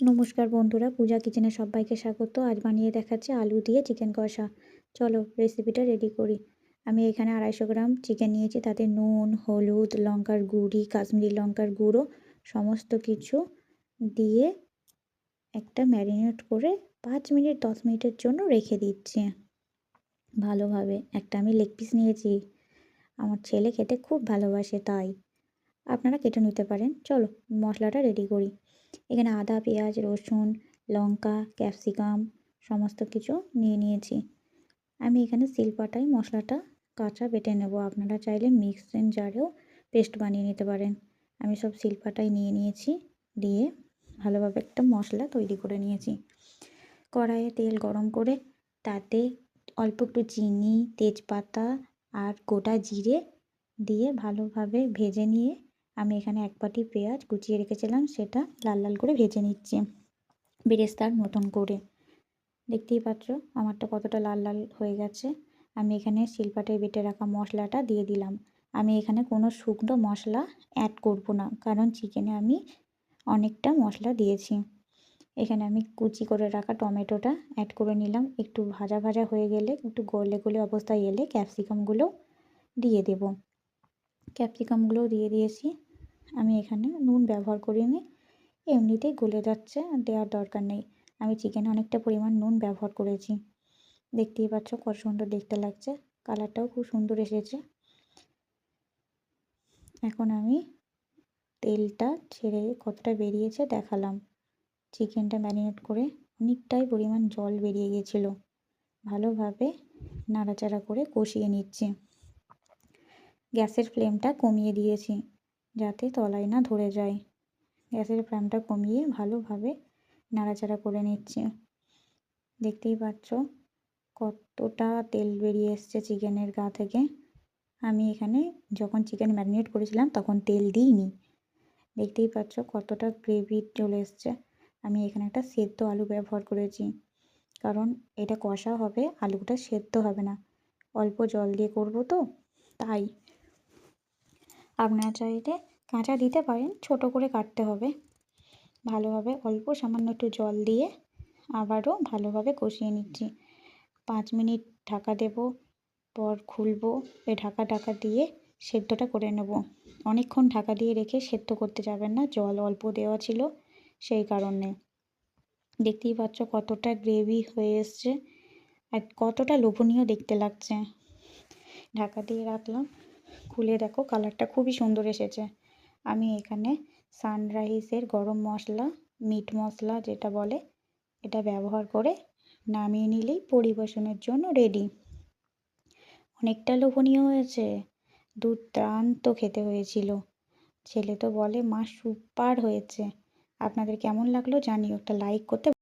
নমস্কার বন্ধুরা, পূজা কিচেনে সবাইকে স্বাগত। আজ বানিয়ে দেখাচ্ছি আলু দিয়ে চিকেন কষা। চলো রেসিপিটা রেডি করি। আমি এখানে আড়াইশো গ্রাম চিকেন নিয়েছি, তাতে নুন, হলুদ, লঙ্কার গুঁড়ি, কাশ্মীরি লঙ্কার গুঁড়ো, সমস্ত কিছু দিয়ে একটা ম্যারিনেট করে পাঁচ মিনিট, দশ মিনিটের জন্য রেখে দিচ্ছি। ভালোভাবে একটা আমি লেগ পিস নিয়েছি। আমার ছেলে খেতে খুব ভালোবাসে, তাই। আপনারা কেটে নিতে পারেন। চলো মশলাটা রেডি করি। এখানে আদা, পেঁয়াজ, রসুন, লঙ্কা, ক্যাপসিকাম সমস্ত কিছু নিয়ে নিয়েছি। আমি এখানে শিলপাটায় মশলাটা কাঁচা বেটে নেব। আপনারা চাইলে মিক্সিং জারেও পেস্ট বানিয়ে নিতে পারেন। আমি সব শিলপাটায় নিয়ে নিয়েছি, দিয়ে ভালোভাবে একটা মশলা তৈরি করে নিয়েছি। কড়াইয়ে তেল গরম করে তাতে অল্প একটু চিনি, তেজপাতা আর গোটা জিরে দিয়ে ভালোভাবে ভেজে নিয়ে আমি এখানে এক বাটি পেঁয়াজ কুচিয়ে রেখেছিলাম, সেটা লাল লাল করে ভেজে নিচ্ছি। বেরেস্তার মতন করে। দেখতেই পাচ্ছ, আমারটা কতটা লাল লাল হয়ে গেছে। আমি এখানে শিলপাটে বেটে রাখা মশলাটা দিয়ে দিলাম। আমি এখানে কোনো শুকনো মশলা অ্যাড করব না, কারণ চিকেনে আমি অনেকটা মশলা দিয়েছি। এখানে আমি কুচি করে রাখা টমেটোটা অ্যাড করে নিলাম। একটু ভাজা ভাজা হয়ে গেলে, একটু গলে গলে অবস্থায় এলে ক্যাপসিকামগুলো দিয়ে দেব। ক্যাপসিকামগুলোও দিয়ে দিয়েছি। আমি এখানে নুন ব্যবহার করিনি। এমনিতেই গলে যাচ্ছে, দেওয়ার দরকার নেই। আমি চিকেনে অনেকটা পরিমাণ নুন ব্যবহার করেছি। দেখতেই পাচ্ছ কত সুন্দর দেখতে লাগছে। কালারটাও খুব সুন্দর এসেছে। এখন আমি তেলটা ছেড়ে কতটা বেরিয়েছে দেখালাম। চিকেনটা ম্যারিনেট করে অনেকটাই পরিমাণ জল বেরিয়ে গিয়েছিল ভালোভাবে নাড়াচাড়া করে কষিয়ে নিচ্ছি। গ্যাসের ফ্লেমটা কমিয়ে দিয়েছি। যাতে তলায় না ধরে যায়। গ্যাসের ফ্লেমটা কমিয়ে ভালোভাবে নাড়াচাড়া করে নিচ্ছি। দেখতেই পাচ্ছ কতটা তেল বেরিয়ে এসছে চিকেনের গা থেকে। আমি এখানে যখন চিকেন ম্যারিনেট করেছিলাম তখন তেল দিইনি। দেখতেই পাচ্ছ কতটা গ্রেভি চলে এসছে। আমি এখানে একটা সেদ্ধ আলু ব্যবহার করেছি। কারণ এটা কষা হবে, আলুটা সেদ্ধ হবে না। অল্প জল দিয়ে করব তো, তাই আপনারা চাইলে কাঁচা দিতে পারেন, ছোট করে কাটতে হবে। ভালোভাবে অল্প সামান্য একটু জল দিয়ে আবারও ভালোভাবে কষিয়ে নিচ্ছি। পাঁচ মিনিট ঢাকা দেব, পর খুলবো, এ ঢাকা ঢাকা দিয়ে সেদ্ধটা করে নেব। অনেকক্ষণ ঢাকা দিয়ে রেখে সেদ্ধ করতে যাবেন না, জল অল্প দেওয়া ছিল সেই কারণে। দেখতেই পাচ্ছ কতটা গ্রেভি হয়ে এসছে আর কতটা লোভনীয় দেখতে লাগছে। ঢাকা দিয়ে রাখলাম। খুলে দেখো, কালারটা খুবই সুন্দর এসেছে। আমি এখানে সানরাইসের গরম মশলা মিট মশলা যেটা বলে, এটা ব্যবহার করে নামিয়ে নিলেই পরিবেশনের জন্য রেডি অনেকটা লোভনীয় হয়েছে। দুর্দান্ত খেতে হয়েছিল। ছেলে তো বলে, মা সুপার হয়েছে। আপনাদের কেমন লাগল জানিও, একটা লাইক করতে